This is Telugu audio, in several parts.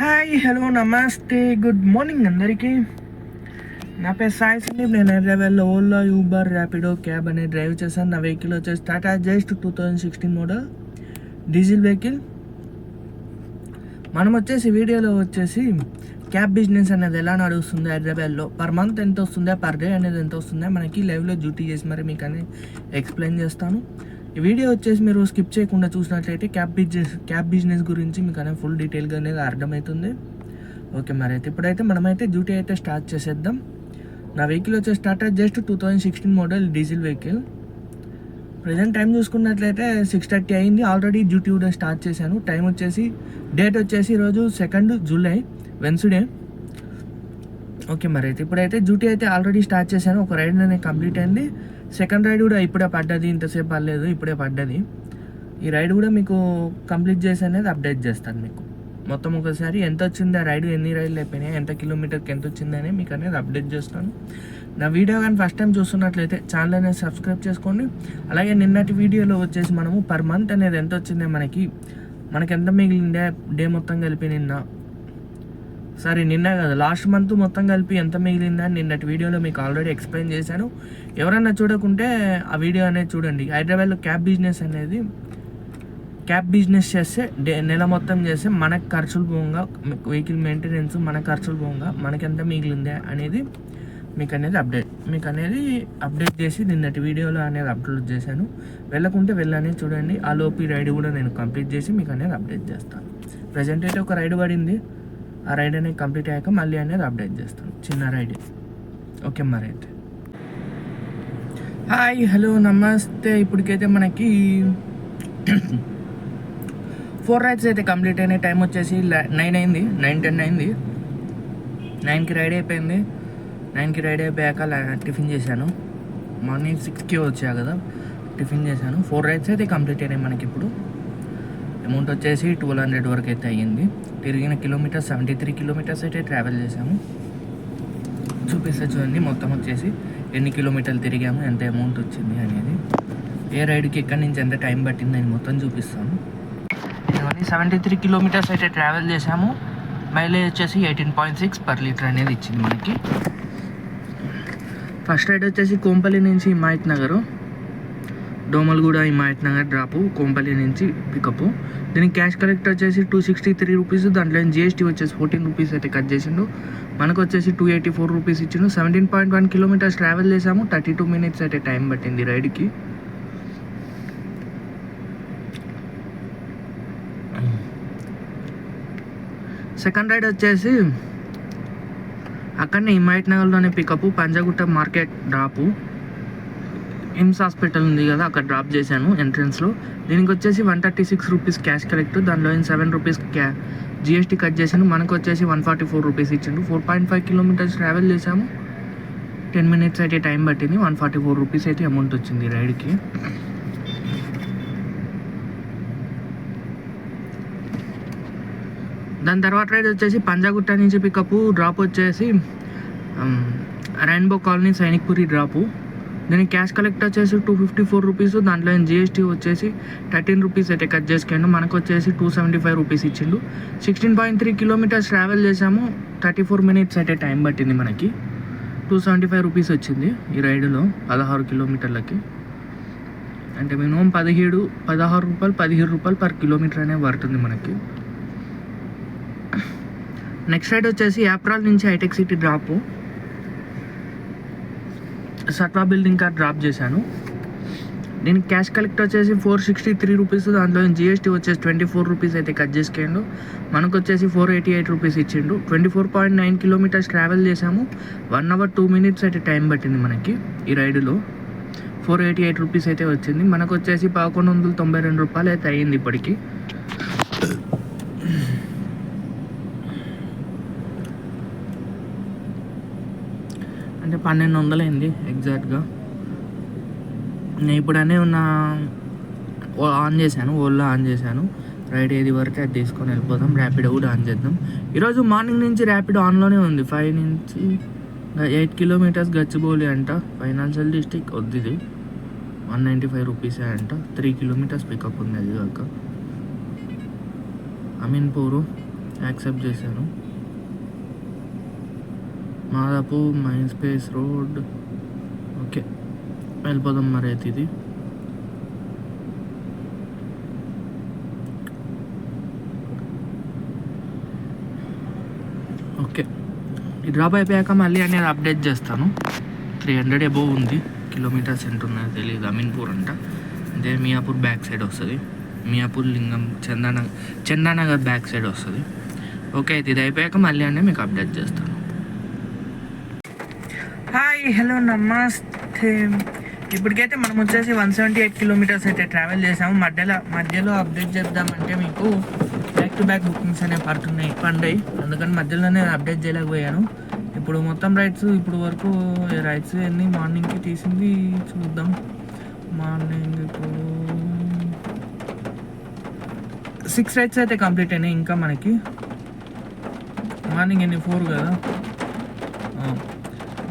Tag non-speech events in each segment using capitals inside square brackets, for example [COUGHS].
హాయ్ హలో నమస్తే గుడ్ మార్నింగ్ అందరికీ. నా పేరు సాయి సందీప్ నేను హైదరాబాద్లో ఓలా యూబర్ ర్యాపిడో క్యాబ్ అనేది డ్రైవ్ చేశాను. నా వెహికల్ వచ్చేసి Tata Zest two thousand sixteen model diesel vehicle మనం వచ్చేసి వీడియోలో వచ్చేసి క్యాబ్ బిజినెస్ అనేది ఎలా నడుస్తుంది హైదరాబాద్లో? పర్ మంత్ ఎంత వస్తుందా? పర్ డే అనేది ఎంత వస్తుందా? మనకి లైవ్లో డ్యూటీ చేసి మరి మీకు అనేది ఎక్స్ప్లెయిన్ చేస్తాను. వీడియో వచ్చేసి మీరు స్కిప్ చేయకుండా చూసినట్లయితే క్యాబ్ బిజినెస్ క్యాబ్ బిజినెస్ గురించి మీకు అనేది ఫుల్ డీటెయిల్గా అనేది అర్థమవుతుంది ఓకే మరి అయితే ఇప్పుడైతే మనమైతే డ్యూటీ అయితే స్టార్ట్ చేసేద్దాం. నా వెహికల్ వచ్చేసి Tata Zest two thousand sixteen model diesel vehicle present time చూసుకున్నట్లయితే సిక్స్ థర్టీ అయింది. ఆల్రెడీ డ్యూటీ కూడా స్టార్ట్ చేశాను. టైం వచ్చేసి డేట్ వచ్చేసి ఈరోజు సెకండ్ జూలై వెన్స్డే ఓకే మరి అయితే ఇప్పుడైతే డ్యూటీ అయితే ఆల్రెడీ స్టార్ట్ చేశాను. ఒక రైడ్ అనేది కంప్లీట్ అయింది. సెకండ్ రైడ్ కూడా ఇప్పుడే పడ్డది ఇంతసేపు పర్లేదు ఇప్పుడే పడ్డది. ఈ రైడ్ కూడా మీకు కంప్లీట్ చేసి అనేది అప్డేట్ చేస్తాను మీకు. మొత్తం ఒకసారి ఎంత వచ్చింది ఆ రైడ్ ఎన్ని రైడ్లు అయిపోయినాయి ఎంత కిలోమీటర్కి ఎంత వచ్చిందని మీకు అనేది అప్డేట్ చేస్తాను. నా వీడియో కానీ ఫస్ట్ టైం చూస్తున్నట్లయితే ఛానల్ అనేది సబ్స్క్రైబ్ చేసుకోండి. అలాగే నిన్నటి వీడియోలో వచ్చేసి మనము పర్ మంత్ అనేది ఎంత వచ్చిందే మనకి మనకి ఎంత మిగిలిందే డే మొత్తం కలిపి నిన్న సరే నిన్న కదా లాస్ట్ మంత్ మొత్తం కలిపి ఎంత మిగిలిందని నిన్నటి వీడియోలో మీకు ఆల్రెడీ ఎక్స్ప్లెయిన్ చేశాను. ఎవరన్నా చూడకుంటే ఆ వీడియో అనేది చూడండి. హైదరాబాద్లో క్యాబ్ బిజినెస్ అనేది క్యాబ్ బిజినెస్ చేస్తే డే నెల మొత్తం చేస్తే మనకు ఖర్చులు పోగా వెహికల్ మెయింటెనెన్స్ మన ఖర్చులు పోగా మనకి ఎంత మిగిలిందే అనేది మీకు అనేది అప్డేట్ మీకు అనేది అప్డేట్ చేసి నిన్నటి వీడియోలో అనేది అప్లోడ్ చేశాను. వెళ్ళకుంటే వెళ్ళని చూడండి. ఆ లోపు ఈ రైడ్ కూడా నేను కంప్లీట్ చేసి మీకు అనేది అప్డేట్ చేస్తాను. ప్రజెంట్ అయితే ఒక రైడ్ పడింది. ఆ రైడ్ అనేది కంప్లీట్ అయ్యాక మళ్ళీ అనేది అప్డేట్ చేస్తాను. చిన్న రైడ్ ఓకే మరి అయితే. హాయ్ హలో నమస్తే. ఇప్పటికైతే మనకి [COUGHS] ఫోర్ రైడ్స్ అయితే కంప్లీట్ అయినాయి. టైం వచ్చేసి నైన్ అయింది. నైన్ టెన్ అయింది. నైన్కి రైడ్ అయిపోయింది. నైన్కి రైడ్ అయిపోయాక లా- టిఫిన్ చేశాను. మార్నింగ్ సిక్స్కి వచ్చా కదా? టిఫిన్ చేశాను. ఫోర్ రైడ్స్ అయితే కంప్లీట్ అయినాయి మనకి ఇప్పుడు. అమౌంట్ వచ్చేసి ట్వెల్వ్ హండ్రెడ్ వరకు అయితే అయ్యింది. తిరిగిన కిలోమీటర్స్ సెవెంటీ త్రీ కిలోమీటర్స్ అయితే ట్రావెల్ చేసాము చూపిస్తే చూడండి మొత్తం వచ్చేసి ఎన్ని కిలోమీటర్లు తిరిగాము ఎంత అమౌంట్ వచ్చింది అనేది. ఏ రైడ్కి ఎక్కడి నుంచి ఎంత టైం పట్టింది అని మొత్తం చూపిస్తాను ఇవన్నీ సెవెంటీ త్రీ కిలోమీటర్స్ అయితే ట్రావెల్ చేసాము మైలేజ్ వచ్చేసి eighteen point six per litre అనేది ఇచ్చింది మనకి. ఫస్ట్ రైడ్ వచ్చేసి కోంపల్లి నుంచి హిమాయత్ నగరు. దోమలగూడ హిమాయత్ నగర్ డ్రాపు కోంపల్లి నుంచి పికప్ దీనికి క్యాష్ కలెక్ట్ వచ్చేసి టూ సిక్స్టీ త్రీ రూపీస్ దాంట్లో జిఎస్టీ వచ్చేసి ఫోర్టీన్ రూపీస్ అయితే కట్ చేసిండు. మనకు వచ్చేసి టూ ఎయిటీ ఫోర్ రూపీస్ ఇచ్చిండు. Seventeen point one kilometres travel చేసాము. థర్టీ టూ మినిట్స్ అయితే టైం పట్టింది రైడ్కి సెకండ్ రైడ్ వచ్చేసి అక్కడనే Himayat నగర్లోనే pickup Panjagutta market drop NIMS hospital ఉంది కదా అక్కడ డ్రాప్ చేశాను ఎంట్రన్స్లో దీనికి వచ్చేసి one thirty six rupees cash collect దానిలో సెవెన్ రూపీస్ క్యా జిఎస్టీ కట్ చేశాను. మనకు వచ్చేసి వన్ ఫార్టీ ఫోర్ రూపీస్ ఇచ్చిండు. Four point five kilometres travel చేసాము టెన్ మినిట్స్ అయితే టైం పట్టింది. వన్ ఫార్టీ ఫోర్ రూపీస్ అయితే అమౌంట్ వచ్చింది రైడ్కి దాని తర్వాత రైడ్ వచ్చేసి పంజాగుట్ట నుంచి పికప్ డ్రాప్ వచ్చేసి రెయిన్బో కాలనీ సైనిక్పురి డ్రాపు దీనికి క్యాష్ కలెక్ట్ వచ్చేసి టూ ఫిఫ్టీ ఫోర్ రూపీస్ దాంట్లో జిఎస్టీ వచ్చేసి థర్టీన్ రూపీస్ అయితే కట్ చేసుకోండి మనకు వచ్చేసి టూ సెవెంటీ ఫైవ్ రూపీస్ ఇచ్చిండు. Sixteen point three kilometres travel చేసాము థర్టీ ఫోర్ మినిట్స్ అయితే టైం పట్టింది మనకి. టూ సెవెంటీ ఫైవ్ రూపీస్ వచ్చింది ఈ రైడ్లో పదహారు కిలోమీటర్లకి. అంటే మినిమం పదిహేడు పదహారు రూపాయలు పదిహేడు రూపాయలు పర్ కిలోమీటర్ అనేది పడుతుంది మనకి. నెక్స్ట్ రైడ్ వచ్చేసి ఏప్రిల్ నుంచి hitech city drop Satva building car drop చేశాను. నేను క్యాష్ కలెక్ట్ వచ్చేసి ఫోర్ సిక్స్టీ త్రీ రూపీస్ దాంట్లో జిఎస్టీ వచ్చేసి ట్వంటీ ఫోర్ రూపీస్ అయితే కట్ చేసుకుండు మనకు వచ్చేసి ఫోర్ ఎయిటీ ఎయిట్ రూపీస్ ఇచ్చిండు. Twenty four point nine kilometres travel చేసాము వన్ అవర్ టూ మినిట్స్ అయితే టైం పట్టింది మనకి ఈ రైడ్లో. ఫోర్ ఎయిటీ ఎయిట్ రూపీస్ అయితే వచ్చింది. మనకు వచ్చేసి పదకొండు వందల తొంభై రెండు రూపాయలు అయితే అయ్యింది ఇప్పటికీ. అంటే పన్నెండు వందలైంది అయింది ఎగ్జాక్ట్గా. నేను ఇప్పుడనే ఉన్న ఆన్ చేశాను ఓల్లో ఆన్ చేశాను. రైడ్ ఏది వరకు అది తీసుకొని వెళ్ళిపోదాం ర్యాపిడో కూడా ఆన్ చేద్దాం. ఈరోజు మార్నింగ్ నుంచి ర్యాపిడో ఆన్లోనే ఉంది. ఫైవ్ నుంచి ఎయిట్ కిలోమీటర్స్ గచ్చిబౌలి అంట. ఫైనాన్షియల్ డిస్టిక్ వద్దిది వన్ నైంటీ ఫైవ్ రూపీసే అంట. త్రీ కిలోమీటర్స్ పికప్ ఉంది అది కాక అమీన్పూరు యాక్సెప్ట్ చేశాను. Madhapur mind space road okay వెళ్ళిపోదాం మరి అయితే ఇది. ఓకే ఈ డ్రాప్ అయిపోయాక మళ్ళీ అనేది అప్డేట్ చేస్తాను. త్రీ హండ్రెడ్ అబోవ్ ఉంది. కిలోమీటర్స్ ఎంత ఉన్నాయో తెలియదు అమీన్పూర్ అంట. అదే మియాపూర్ బ్యాక్ సైడ్ వస్తుంది. మియాపూర్ లింగం చందానగర్ చందానగర్ బ్యాక్ సైడ్ వస్తుంది. ఓకే అయితే ఇది అయిపోయాక మళ్ళీ అనే మీకు అప్డేట్ చేస్తాను. హాయ్ హలో నమస్తే. ఇప్పటికైతే మనం వచ్చేసి వన్ సెవెంటీ ఎయిట్ కిలోమీటర్స్ అయితే ట్రావెల్ చేసాము. మధ్యలో మధ్యలో అప్డేట్ చేద్దామంటే మీకు బ్యాక్ టు బ్యాక్ బుకింగ్స్ అనేవి పడుతున్నాయి పండాయి అందుకని మధ్యలోనే అప్డేట్ చేయలేకపోయాను. ఇప్పుడు మొత్తం రైడ్స్ ఇప్పుడు వరకు రైడ్స్ ఎన్ని మార్నింగ్కి తీసింది చూద్దాం. మార్నింగ్ ఇప్పుడు సిక్స్ రైడ్స్ అయితే కంప్లీట్ అయినాయి ఇంకా మనకి. మార్నింగ్ ఎన్ని? ఫోర్ కదా?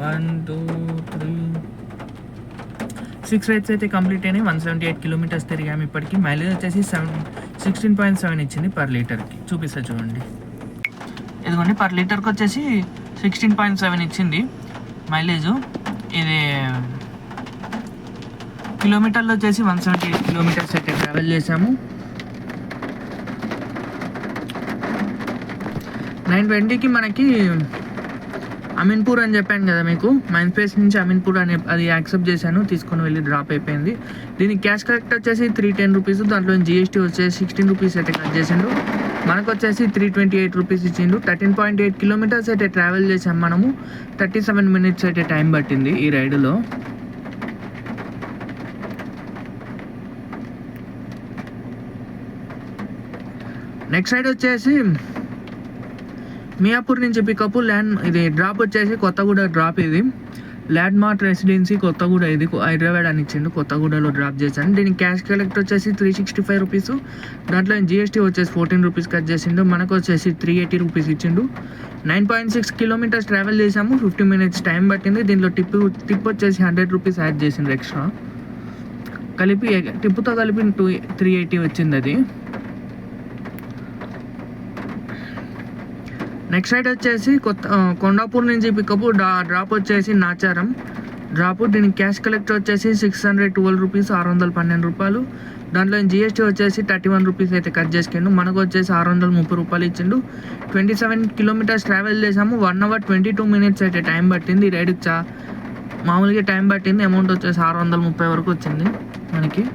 One two three six rides అయితే కంప్లీట్ అయినాయి. వన్ సెవెంటీ ఎయిట్ కిలోమీటర్స్ తిరిగాము ఇప్పటికి. మైలేజ్ వచ్చేసి సెవెన్ సిక్స్టీన్ పాయింట్ సెవెన్ ఇచ్చింది పర్ లీటర్కి చూపిస్తా చూడండి. ఇదిగోండి పర్ లీటర్కి వచ్చేసి సిక్స్టీన్ పాయింట్ సెవెన్ ఇచ్చింది మైలేజ్ ఇది కిలోమీటర్లు వచ్చేసి వన్ సెవెంటీ ఎయిట్ కిలోమీటర్స్ అయితే ట్రావెల్ చేసాము నైన్ ట్వంటీకి మనకి అమీన్పూర్ అని చెప్పాను కదా మీకు. మైండ్ స్పేస్ నుంచి అమీన్పూర్ అని అది యాక్సెప్ట్ చేశాను. తీసుకొని వెళ్ళి డ్రాప్ అయిపోయింది. దీనికి క్యాష్ కలెక్ట్ వచ్చేసి త్రీ టెన్ రూపీస్ దాంట్లో జిఎస్టీ వచ్చేసి సిక్స్టీన్ రూపీస్ అయితే కట్ చేసిండు. మనకు వచ్చేసి త్రీ ట్వంటీ ఎయిట్ రూపీస్ ఇచ్చిండు. థర్టీన్ పాయింట్ ఎయిట్ కిలోమీటర్స్ అయితే ట్రావెల్ చేసాం మనము. థర్టీ సెవెన్ మినిట్స్ అయితే టైం పట్టింది ఈ రైడ్లో నెక్స్ట్ రైడ్ వచ్చేసి మియాపూర్ నుంచి పికప్ ల్యాండ్ ఇది డ్రాప్ వచ్చేసి కొత్తగూడ డ్రాప్ ఇది. ల్యాండ్ మార్ట్ రెసిడెన్సీ కొత్తగూడ ఇది. హైదరాబాద్ అని ఇచ్చిండు కొత్తగూడలో డ్రాప్ చేశాను. దీనికి క్యాష్ కలెక్ట్ వచ్చేసి త్రీ సిక్స్టీ ఫైవ్ రూపీస్ దాంట్లో జిఎస్టీ వచ్చేసి ఫోర్టీన్ రూపీస్ కట్ చేసిండు. మనకు వచ్చేసి త్రీ ఎయిటీ రూపీస్ ఇచ్చిండు. Nine point six kilometres travel చేసాము ఫిఫ్టీ మినిట్స్ టైం పట్టింది. దీంట్లో టిప్ టిప్ వచ్చేసి హండ్రెడ్ రూపీస్ యాడ్ చేసిండు ఎక్స్ట్రా కలిపి టిప్పుతో కలిపి టూ త్రీ ఎయిటీ వచ్చింది అది. నెక్స్ట్ రైట్ వచ్చేసి కొత్త కొండాపూర్ నుంచి పికప్ డ్రాప్ వచ్చేసి నాచారం. డ్రాప్ దీనికి క్యాష్ కలెక్ట్ వచ్చేసి సిక్స్ హండ్రెడ్ ట్వెల్వ్ రూపీస్ ఆరు వందల పన్నెండు రూపాయలు. దాంట్లో జిఎస్టీ వచ్చేసి థర్టీ వన్ రూపీస్ అయితే కట్ చేసుకుండు మనకు వచ్చేసి ఆరు వందల ముప్పై రూపాయలు ఇచ్చిండు. ట్వంటీ సెవెన్ కిలోమీటర్స్ ట్రావెల్ చేసాము. One hour twenty two minutes అయితే టైం పట్టింది. ఈ రైడ్కి చా మామూలుగా టైం పట్టింది. అమౌంట్ వచ్చేసి ఆరు వందల ముప్పై వరకు వచ్చింది మనకి.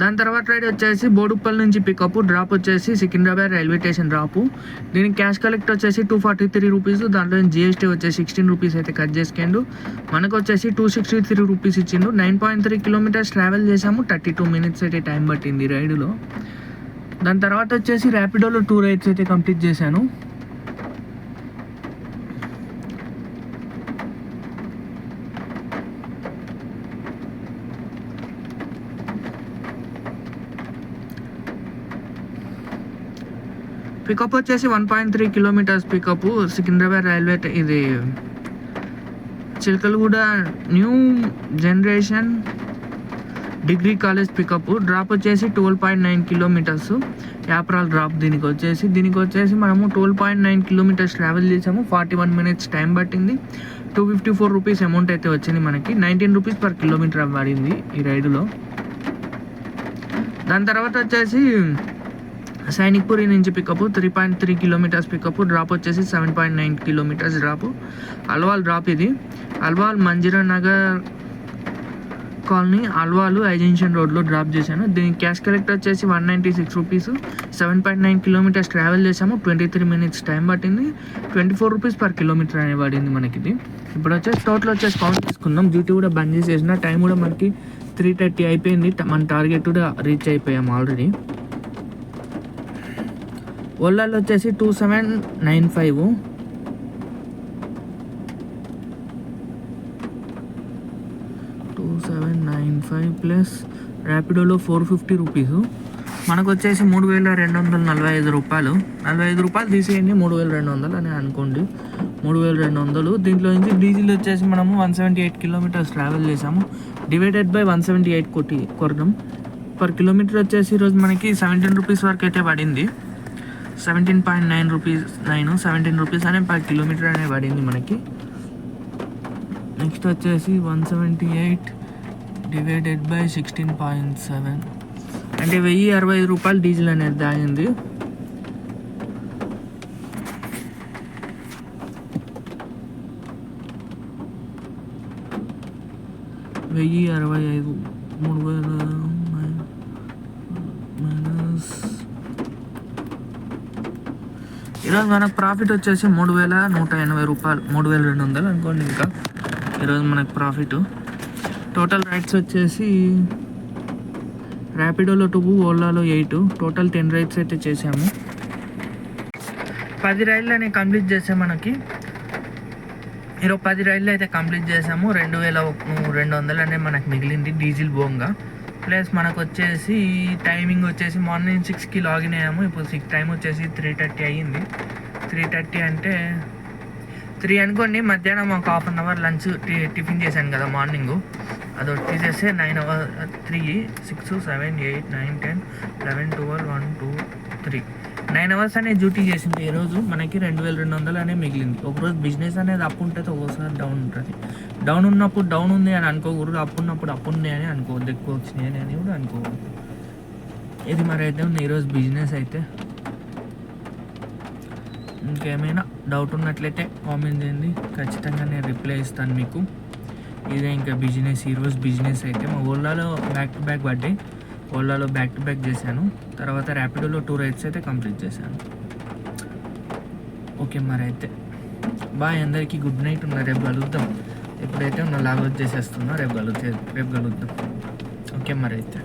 దాని తర్వాత రైడ్ వచ్చేసి బోడుప్పల్ నుంచి పికప్ డ్రాప్ వచ్చేసి సికింద్రాబాద్ రైల్వే స్టేషన్ డ్రాపు దీనికి క్యాష్ కలెక్ట్ వచ్చేసి టూ ఫార్టీ త్రీ రూపీస్ దాంట్లో జిఎస్టీ వచ్చేసి సిక్స్టీన్ రూపీస్ అయితే కట్ చేసుకుండు మనకు వచ్చేసి టూ సిక్స్టీ త్రీ రూపీస్ ఇచ్చిండు. Nine point three kilometres travel చేసాము థర్టీ టూ మినిట్స్ అయితే టైం పట్టింది రైడ్లో. దాని తర్వాత వచ్చేసి ర్యాపిడోలో టూ రైడ్స్ అయితే కంప్లీట్ చేశాను. పికప్ వచ్చేసి one point three kilometres pickup Secunderabad railway ఇది Chilakalaguda new generation degree college pickup drop వచ్చేసి twelve point nine kilometres Yapral drop దీనికి వచ్చేసి. దీనికి వచ్చేసి మనము twelve point nine kilometres travel చేసాము. ఫార్టీ వన్ మినిట్స్ టైం పట్టింది. Two fifty four rupees amount అయితే వచ్చింది మనకి. నైన్టీన్ రూపీస్ పర్ కిలోమీటర్ పడింది ఈ రైడులో దాని తర్వాత వచ్చేసి సైనిక్పురి నుంచి pickup three point three kilometres pickup drop వచ్చేసి seven point nine kilometres drop Alwal drop ఇది. అల్వాల్ మంజిరా నగర్ కాలనీ అల్వాలు ఐజెన్షన్ రోడ్లో డ్రాప్ చేశాను. దీని క్యాష్ కలెక్ట్ వచ్చేసి one ninety six rupees seven point nine kilometres travel చేసాము ట్వంటీ త్రీ మినిట్స్ టైం పట్టింది. Twenty four rupees per kilometre అనే పడింది మనకి ఇది. ఇప్పుడు వచ్చేసి టోటల్ వచ్చేసి కౌంట్ చేసుకుందాం. డ్యూటీ కూడా బంద్ చేసేసిన. టైం కూడా మనకి త్రీ థర్టీ అయిపోయింది. మన టార్గెట్ కూడా రీచ్ అయిపోయాము ఆల్రెడీ ఓలాలో వచ్చేసి two seven nine five. Two seven nine five plus ర్యాపిడోలో four fifty rupees. మనకు వచ్చేసి మూడు వేల రెండు వందల నలభై ఐదు రూపాయలు. నలభై ఐదు రూపాయలు తీసేయండి మూడు వేల రెండు వందలు అని అనుకోండి. మూడు వేల రెండు వందలు. దీంట్లో నుంచి డీజిల్ వచ్చేసి మనము one seventy eight kilometres travel చేసాము divided by one seventy eight కొట్టి కొరడం పర్ కిలోమీటర్ వచ్చేసి ఈరోజు మనకి సెవెంటీన్ రూపీస్ వరకు అయితే పడింది. Seventeen point nine rupees nine seventeen rupees అనే పర్ కిలోమీటర్ అనే పడింది మనకి. నెక్స్ట్ వచ్చేసి one seventy eight divided by sixteen point seven అంటే వెయ్యి అరవై ఐదు రూపాయలు డీజిల్ అనేది దాగింది. వెయ్యి అరవై ఐదు మూడు వేల ఈరోజు మనకు ప్రాఫిట్ వచ్చేసి మూడు వేల నూట ఎనభై రూపాయలు మూడు వేల రెండు వందలు అనుకోండి ఇంకా. ఈరోజు మనకు ప్రాఫిట్. టోటల్ రైట్స్ వచ్చేసి ర్యాపిడోలో టూ ఓలాలో ఎయిట్. టోటల్ టెన్ రైడ్స్ అయితే చేసాము పది రైళ్ళు అనేవి కంప్లీట్ చేసాం మనకి. ఈరోజు పది రైళ్ళు అయితే కంప్లీట్ చేసాము. రెండు వేల ఒక- రెండు వందలు అనేది మనకు మిగిలింది డీజిల్ బోంగా. ప్లస్ మనకు వచ్చేసి టైమింగ్ వచ్చేసి మార్నింగ్ సిక్స్కి లాగిన్ అయ్యాము. ఇప్పుడు సిక్స్ టైం వచ్చేసి త్రీ థర్టీ అయ్యింది. త్రీ థర్టీ అంటే త్రీ అనుకోండి మధ్యాహ్నం ఒక half an hour lunch tiffin చేశాను కదా మార్నింగ్. అది తీసేస్తే nine hour three six seven eight nine ten eleven twelve one two three. Nine hours అనేది డ్యూటీ చేసింది ఈరోజు మనకి రెండు వేల రెండు వందలు అనేది మిగిలింది. ఒకరోజు బిజినెస్ అనేది అప్ ఉంటుంది ఒక్కోసారి డౌన్ ఉంటుంది. డౌన్ ఉన్నప్పుడు డౌన్ ఉంది అని అనుకోకూడదు అప్పు ఉన్నప్పుడు అప్పు ఉంది అని అనుకోవద్దు ఎక్కువ వచ్చినాయి అని కూడా అనుకోవద్దు. ఇది మరి అయితే ఉంది ఈరోజు బిజినెస్ అయితే. ఇంకేమైనా డౌట్ ఉన్నట్లయితే కామెంట్ చేయండి. ఖచ్చితంగా నేను రిప్లై ఇస్తాను మీకు. ఇదే ఇంకా బిజినెస్ ఈరోజు బిజినెస్ అయితే. మా ఓలాలో బ్యాక్ టు బ్యాక్ పడ్డాయి ఓలాలో బ్యాక్ టు బ్యాక్ చేశాను. తర్వాత ర్యాపిడోలో టూ రైడ్స్ అయితే కంప్లీట్ చేశాను. ఓకే మరి అయితే బాయ్ అందరికీ గుడ్ నైట్ ఉన్న. రేపు కలుద్దాం. ఎప్పుడైతే ఉన్న లాగ్ వచ్చేసేస్తున్నా రేపు కలుద్దాం రేపు కలుద్దాం. ఓకే మరి అయితే